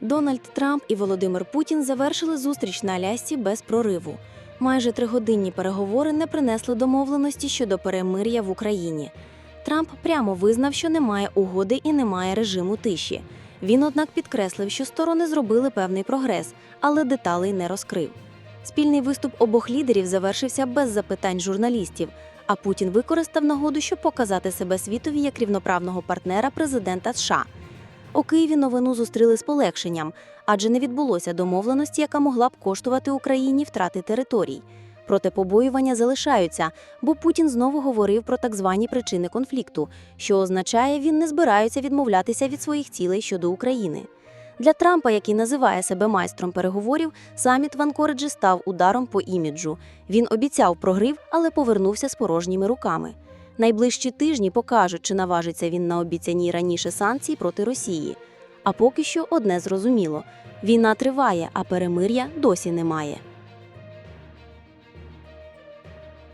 Дональд Трамп і Володимир Путін завершили зустріч на Алясці без прориву. Майже тригодинні переговори не принесли домовленості щодо перемир'я в Україні. Трамп прямо визнав, що немає угоди і немає режиму тиші. Він, однак, підкреслив, що сторони зробили певний прогрес, але деталей не розкрив. Спільний виступ обох лідерів завершився без запитань журналістів, а Путін використав нагоду, щоб показати себе світові як рівноправного партнера президента США. У Києві новину зустріли з полегшенням, адже не відбулося домовленості, яка могла б коштувати Україні втрати територій. Проте побоювання залишаються, бо Путін знову говорив про так звані причини конфлікту, що означає, він не збирається відмовлятися від своїх цілей щодо України. Для Трампа, який називає себе майстром переговорів, саміт в Анкориджі став ударом по іміджу. Він обіцяв прогрив, але повернувся з порожніми руками. Найближчі тижні покажуть, чи наважиться він на обіцяні раніше санкції проти Росії. А поки що одне зрозуміло: війна триває, а перемир'я досі немає.